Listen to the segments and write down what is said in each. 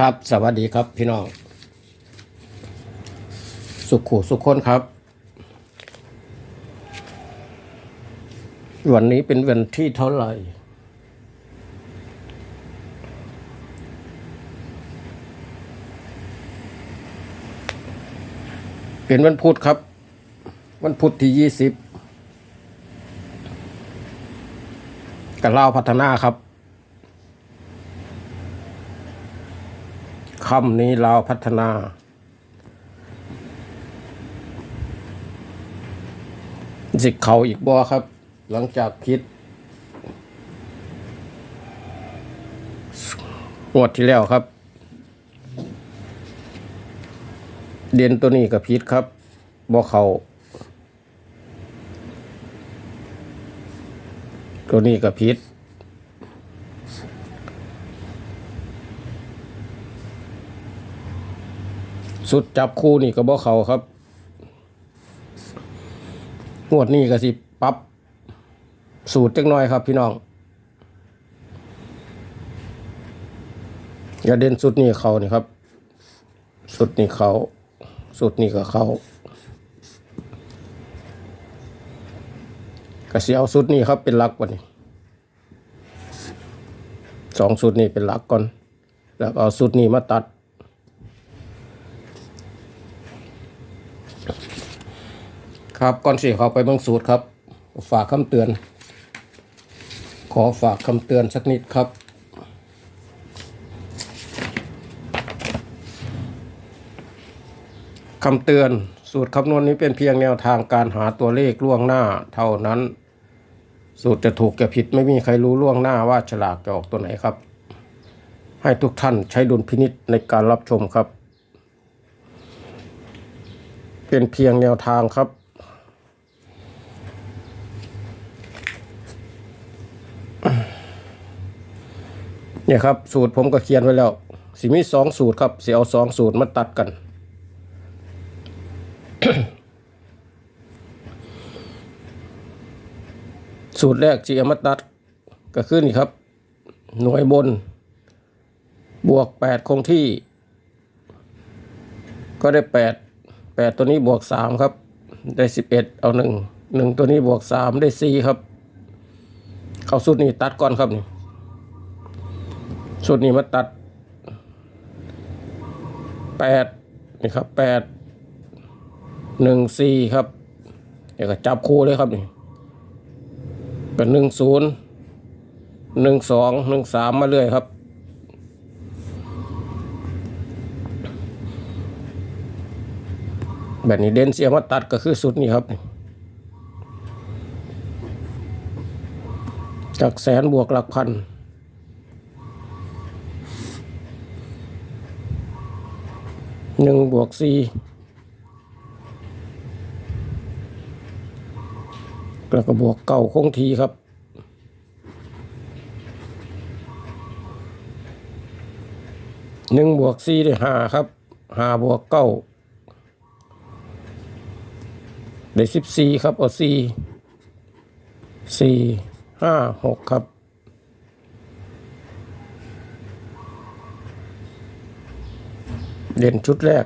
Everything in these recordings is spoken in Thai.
ครับ สวัสดีครับพี่น้อง สุขุสุขคนครับ วันนี้เป็นวันที่เท่าไหร่ เป็นวันพุธครับ วันพุธที่ยี่สิบกับลาพัฒนาครับ คำนี้ลาพัฒนา สิเขาอีกบ่ครับ หลังจากพิษงวดที่แล้วครับ เด่นตัวนี้กับพิษครับบ่เขาตัวนี้กับพิษ สุดจับคู่นี่ก็บ่เขาครับ งวดนี้ก็สิปรับสูตรจักหน่อยครับพี่น้องอย่าเด่นสุดนี่เขานี่ครับ สุดนี่เขา สุดนี่ก็เขาก็สิเอาสุดนี่ครับเป็นหลักวันนี้สองสุดนี่เป็นหลักก่อน แล้วก็เอาสุดนี่มาตัด ครับก่อนสิเขาไปเบิ่งสูตรครับ ฝากคำเตือน ขอฝากคำเตือนสักนิดครับคำเตือนสูตรคำนวณนี้เป็นเพียงแนวทางการหาตัวเลขล่วงหน้าเท่านั้น สูตรจะถูกจะผิดไม่มีใครรู้ล่วงหน้าว่าฉลากจะออกตัวไหนครับ ให้ทุกท่านใช้ดุลพินิษในการรับชมครับ เป็นเพียงแนวทางครับ เนี่ยครับสูตรผมก็เขียนไว้แล้วสิมีสองสูตรครับสิเอาสองสูตรมาตัดกัน สูตรแรกที่เอามาตัดก็คือนี่ครับ หน่วยบน บวกแปดคงที่ ก็ได้แปดแปดตัวนี้บวกสามครับ ได้สิบเอ็ดเอาหนึ่งหนึ่งตัวนี้บวกสามได้สี่ครับเข้าสูตรนี้ตัดก่อนครับนี่ สูตรนี้มาตัดแปดนี่ครับแปดหนึ่งสี่ครับเดี๋ยวก็จับคู่เลยครับนี่เป็นหนึ่งศูนย์หนึ่งสองหนึ่งสามมาเรื่อยครับ แบบนี้เด่นเสียมาตัดก็คือสุดนี้ครับจากแสนบวกหลักพัน หนึ่งบวกสี่แล้วก็บวกเก้าคงทีครับหนึ่งบวกสี่ได้ห้าครับห้าบวกเก้าได้สิบสี่ครับเอาสี่สี่ห้าหกครับ เด่นชุดแรก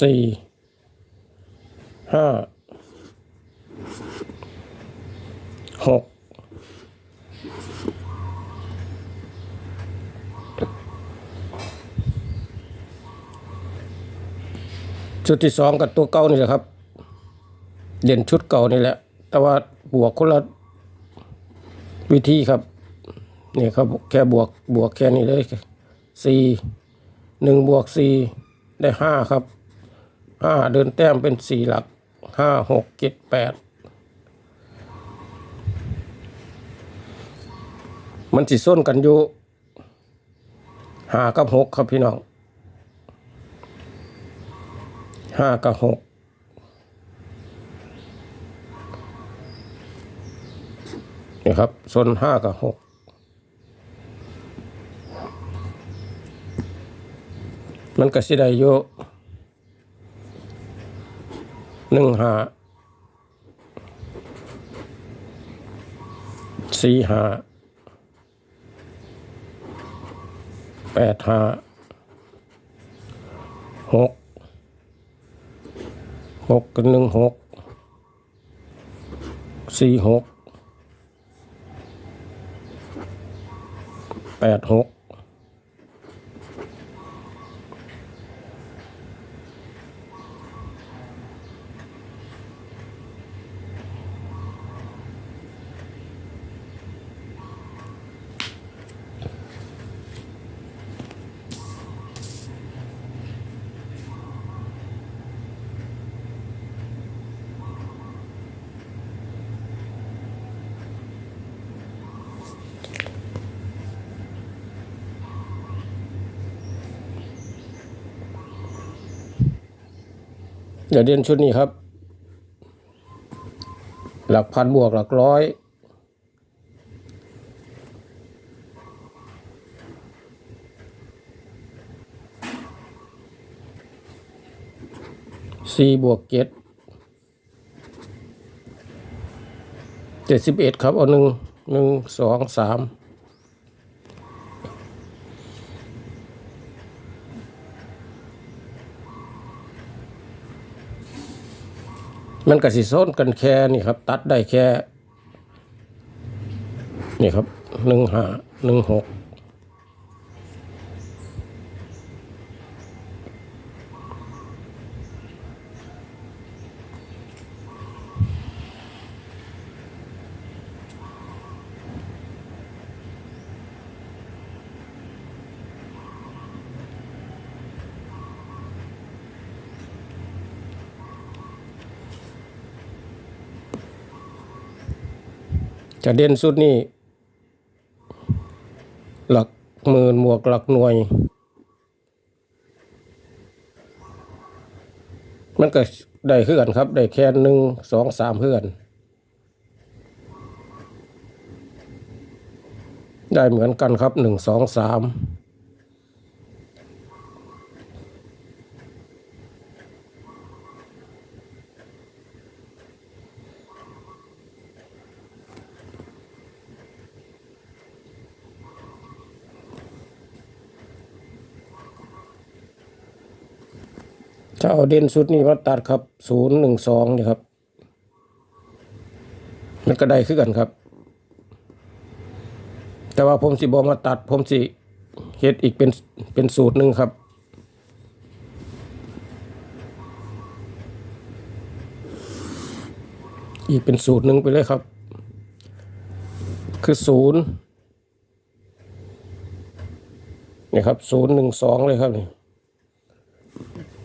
สี่ ห้า หก ชุดที่สองกับตัวเก้านี่แหละครับ เด่นชุดเก่านี่แหละ แต่ว่าบวกคนละวิธีครับนี่ครับแค่บวกบวกแค่นี้เลยสี่หนึ่งบวกสี่ได้ห้าครับห้าเดินแต้มเป็นสี่หลักห้าหกเจ็ดแปดมันสิส้นกันอยู่ห้ากับหกครับพี่น้องห้ากับหก นี่ครับโซนห้ากับหกมันก็สิได้อยู่หนึ่งห้าสี่ห้าแปดห้าหกหกกับหนึ่งหกสี่หก แปดหก เดี๋ยวเรียนชุดนี้ครับ หลักพันบวกหลักร้อยสี่บวกเจ็ดเจ็ดสิบเอ็ดครับ เอาหนึ่งหนึ่งสองสาม มันก็สิโซนกันแค่นี่ครับ ตัดได้แค่ นี่ครับหนึ่งห้าหนึ่งหก จะเด่นสุดนี่ หลักหมื่นหมวกหลักหน่วย มันก็ได้เพื่อนครับ ได้แค่หนึ่งสองสามเพื่อน ได้เหมือนกันครับหนึ่งสองสาม ถ้าเอาเด่นสุดนี่มาตัดครับศูนย์หนึ่งสองนี่ครับ มันก็ได้ขึ้นกันครับ แต่ว่าผมสิบอมาตัด ผมสิเฮ็ดอีกเป็นเป็นสูตรหนึ่งครับอีกเป็นสูตรหนึ่งไปเลยครับ คือศูนย์นี่ครับศูนย์หนึ่งสองเลยครับนี่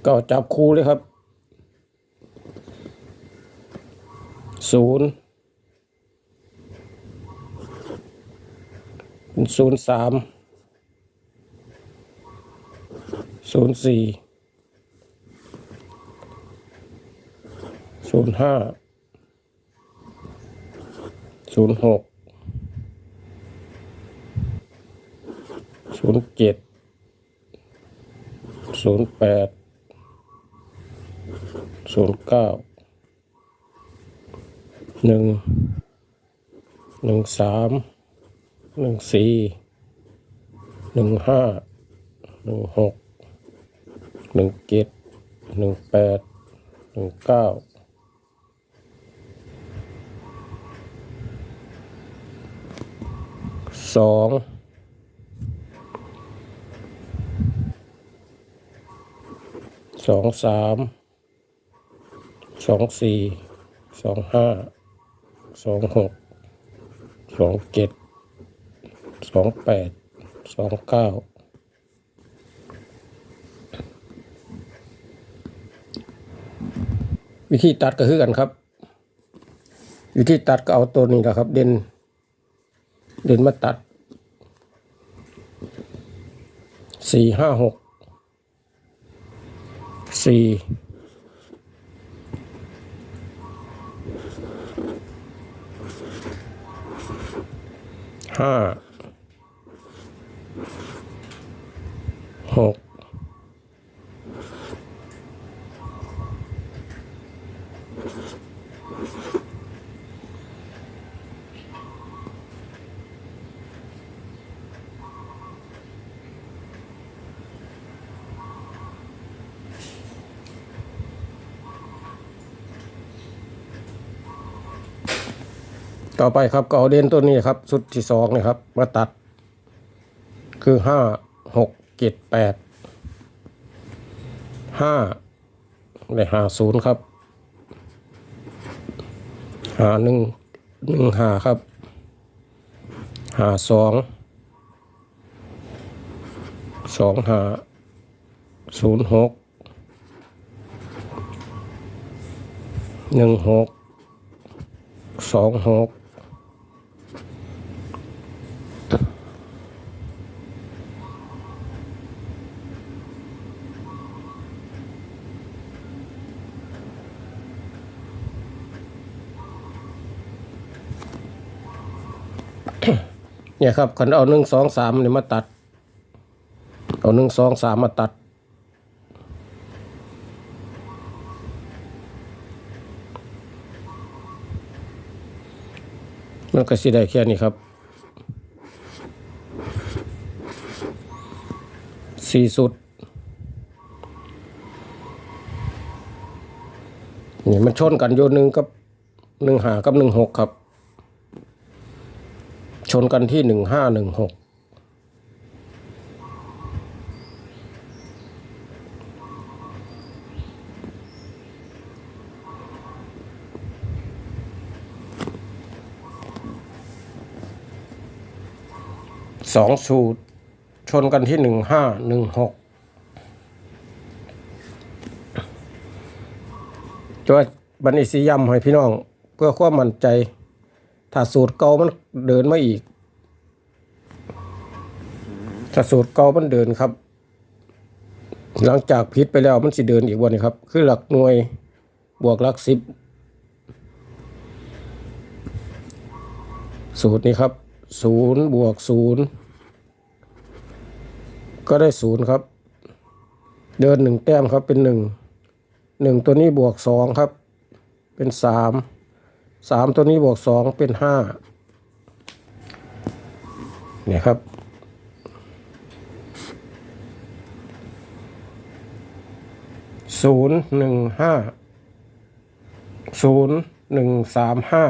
ก็จับคู่เลยครับศูนย์ศูนย์สามศูนย์สี่ศูนย์ห้าศูนย์หกศูนย์เจ็ดศูนย์แปด ศูนย์เก้าหนึ่งหนึ่งสามหนึ่งสี่หนึ่งห้าหนึ่งหกหนึ่งเจ็ดหนึ่งแปดหนึ่งเก้าสองสองสาม สองสี่สองห้าสองหกสองเจ็ดสองแปดสองเก้าวิธีตัดก็คือกันครับ วิธีตัดก็เอาตัวนี้นะครับ เด่นเด่นมาตัดสี่ห้าหกสี่ ห้าหก ต่อไปครับก็เอาเด่นตัวนี้ครับชุดที่สองนี่ครับ มาตัด คือห้าหกเจ็ดแปดห้าในหาศูนย์ครับหาหนึ่งหนึ่งหาครับหาสองสองหาศูนย์หกหนึ่งหกสองหก เนี่ยครับคันเอาหนึ่งสองสามเนี่ยมาตัด เอาหนึ่งสองสามมาตัด มันก็สิได้แค่นี้ครับสี่สุดนี่มันชนกันอยู่หนึ่งกับหนึ่งหากับหนึ่งหกครับ ชนกันที่หนึ่งห้าหนึ่งหกสองสูตร ชนกันที่หนึ่งห้าหนึ่งหกจะบันนี้สีย้ำให้พี่น้อง เพื่อความมั่นใจ ถ้าสูตรเก่ามันเดินมาอีก ถ้าสูตรเก่ามันเดินครับ หลังจากพิษไปแล้วมันสิเดินอีกวันนี้ครับ คือหลักหน่วยบวกหลักสิบสูตรนี้ครับศูนย์บวกศูนย์ก็ได้ศูนย์ครับ เดินหนึ่งแต้มครับเป็นหนึ่งหนึ่งตัวนี้บวกสองครับ เป็นสาม สามตัวนี้บวกสองเป็นห้าเนี่ยครับ ศูนย์หนึ่งห้าศูนย์หนึ่งสามห้า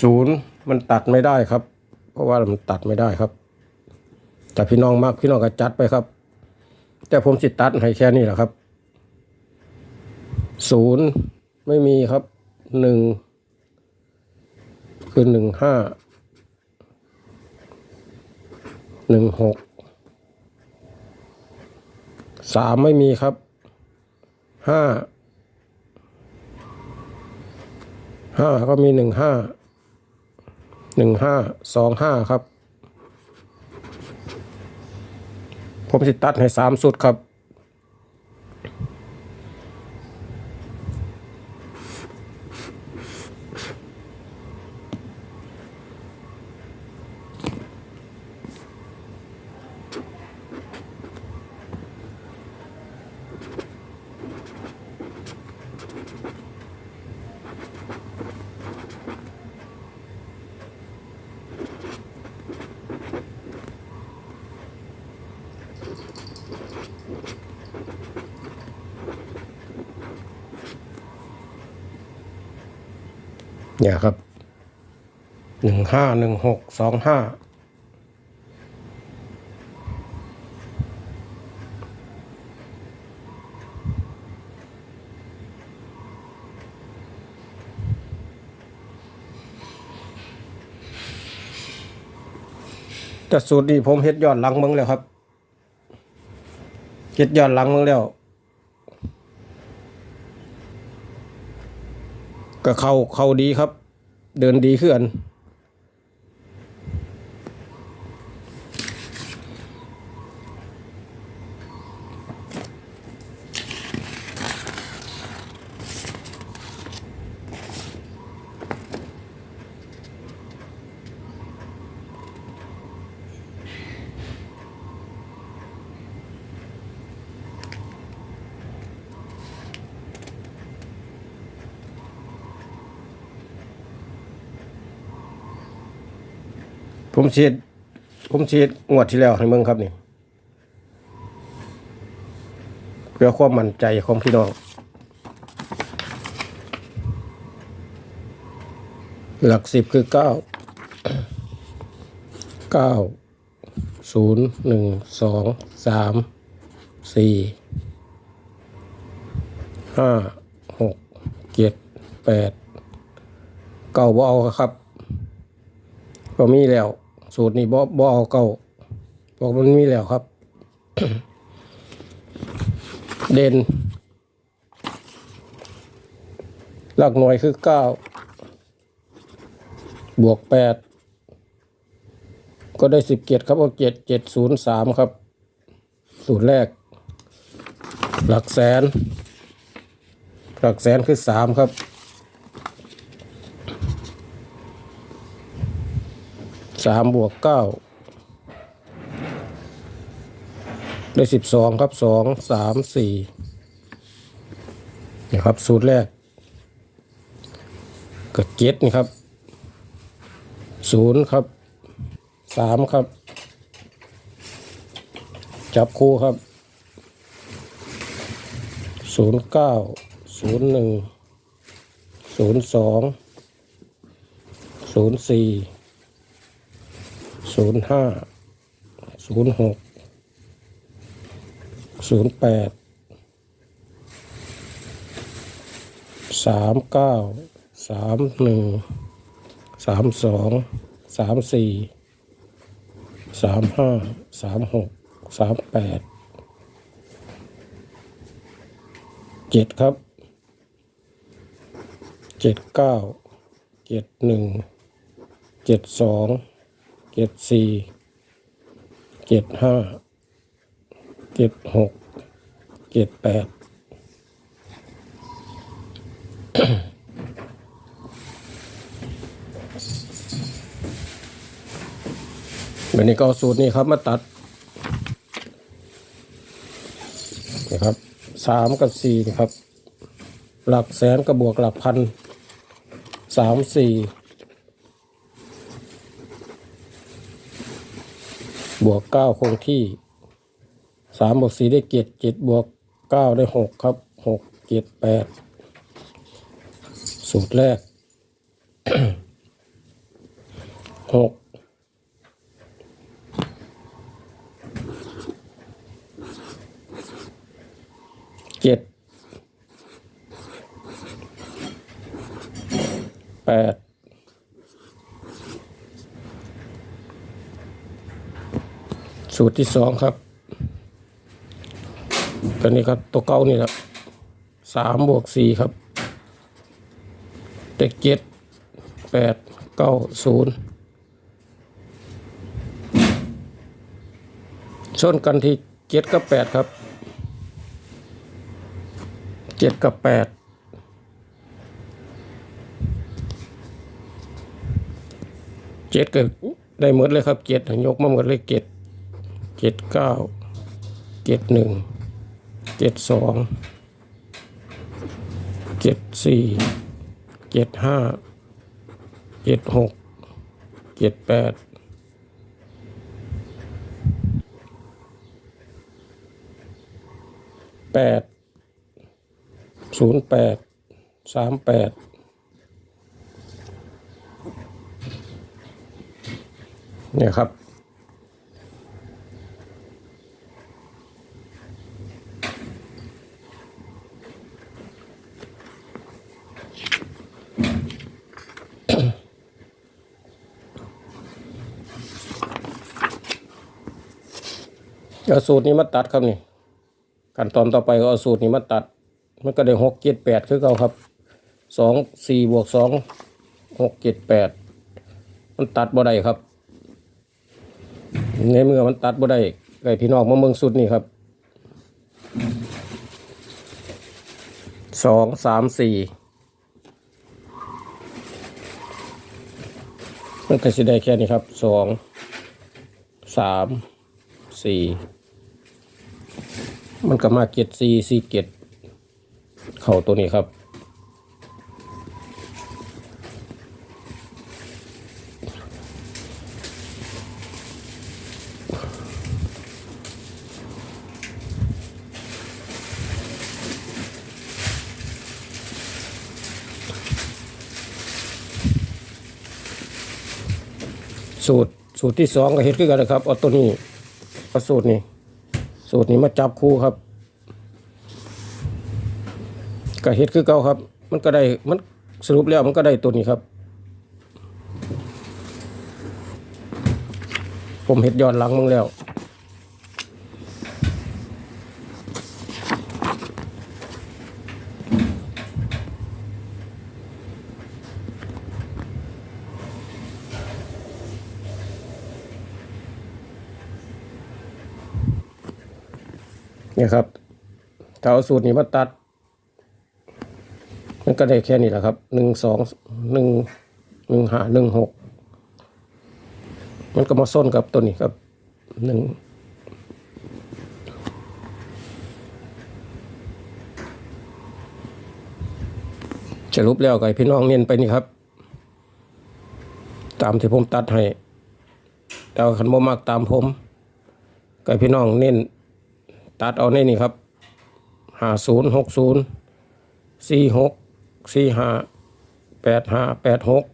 ศูนย์มันตัดไม่ได้ครับ เพราะว่ามันตัดไม่ได้ครับแต่พี่น้องมากพี่น้องก็จัดไปครับ แต่ผมสิตัดให้แค่นี้แหละครับศูนย์ไม่มีครับหนึ่งคือหนึ่งห้าหนึ่งหกสามไม่มีครับห้าห้าก็มีหนึ่งห้า หนึ่งห้าสองห้าครับ ผมสิตัดให้สามสุดครับ เนี่ยครับหนึ่งห้าหนึ่งหกสองห้าแต่สูตรนี้ผมเฮ็ดยอนหลังเมึงแล้วครับเฮ็ดยอนหลังเมึงแล้ว ก็เข้าเข้าดีครับ เดินดีขึ้น ผมเชีดผมเชีดงวดที่แล้วให้เมืองครับนี่เพื่อความมั่นใจของพี่น้องหลักสิบคือเก้าเก้าศูนย์หนึ่งสองสามสี่ห้าหกเจ็ดแปดเก้าบ่เอาครับ บ่มีแล้ว สูตรนี้บ่บ่เอาเก้าบอกมันมีแล้วครับ เด่นหลักหน่วยคือเก้าบวกแปดก็ได้สิบเจ็ดครับเอาเจ็ดเจ็ดศูนย์สามครับ สูตรแรก หลักแสน หลักแสนคือสามครับ สามบวกเก้าได้สิบสองครับสองสามสี่นี่ครับสูตรแรกก็เจ็ดนี่ครับศูนย์ครับสามครับ จับคู่ครับศูนย์เก้าศูนย์หนึ่งศูนย์สองศูนย์สี่ ศูนย์ห้าศูนย์หกศูนย์แปดสามเก้าสามหนึ่งสามสองสามสี่สามห้าสามหกสามแปดเจ็ดครับเจ็ดเก้าเจ็ดหนึ่งเจ็ดสอง เจ็ดสี่เจ็ดห้าเจ็ดหกเจ็ดแปดวันนี้ก็เอาสูตรนี้ครับมาตัดนะครับสามกับสี่นะครับ หลักแสนกับบวกหลักพันสามสี่ บวกเก้าคงที่สามบวกสี่ได้เจ็ดเจ็ดบวกเก้าได้หกครับหกเจ็ดแปดสูตรแรกหกเจ็ดแปด สูตรที่สองครับ ตัวนี้ครับตัวเก้านี่ครับสามบวกสี่ครับเด็กเจ็ดแปดเก้าศูนย์ชนกันที่เจ็ดกับแปดครับเจ็ดกับแปดเจ็ดก็ได้หมดเลยครับเจ็ดยกมาหมดเลยเจ็ด เจ็ดเก้าเจ็ดหนึ่งเจ็ดสองเจ็ดสี่เจ็ดห้าเจ็ดหกเจ็ดแปดแปดศูนย์แปดสามแปดเนี่ยครับ เอาสูตรนี้มาตัดครับนี่ขั้นตอนต่อไปก็เอาสูตรนี้มาตัด มันก็ได้หกเจ็ดแปดคือเก่าครับสองสี่บวกสองหกเจ็ดแปดมันตัดบ่ได้ครับ ในเมื่อมันตัดบ่ได้ไก่พี่น้องมาเมืองสุดนี่ครับสองสามสี่มันก็จะได้แค่นี้ครับสองสามสี่ มันก็มาเก็ดซีซีเก็ดเข่าตัวนี้ครับ สูตรสูตรที่สองก็เห็ดขึ้นกันนะครับเอาตัวนี้เอาสูตรนี้ สูตรนี้มาจับคู่ครับก็เฮ็ดคือเก่าครับ มันก็ได้มันสรุปแล้วมันก็ได้ตัวนี้ครับ ผมเฮ็ดย้อนหลังมึงแล้ว ครับถ้าเอาสูตรนี้มาตัด มันก็ได้แค่นี้แหละครับหนึ่งสองหนึ่งหนึ่งหาหนึ่งหกมันก็มาส้นกับตัวนี้ครับหนึ่งจะรูปแล้วไก่พี่น้องเน้นไปนี่ครับ ตามที่ผมตัดให้แต่ว่าขันบ่มากตามผมไก่พี่น้องเน้น ตัดเอาในนี่ครับห้าศูนย์หกศูนย์สี่หกสี่ห้าแปดห้าแปดหก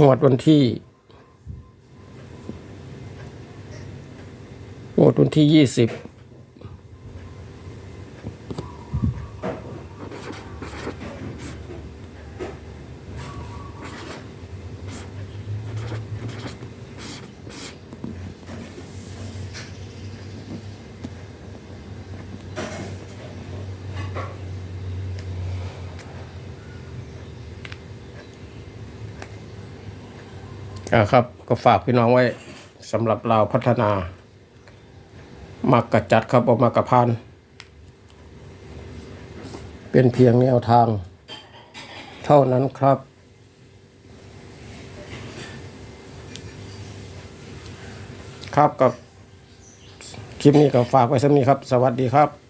งวดวันที่งวดวันที่ยี่สิบ อ่าครับ ก็ฝากพี่น้องไว้สำหรับเราพัฒนามักกระจัดครับออกมากระพานเป็นเพียงแนวทาง เท่านั้นครับ ครับกับคลิปนี้ก็ฝากไว้สักนี้ครับ สวัสดีครับ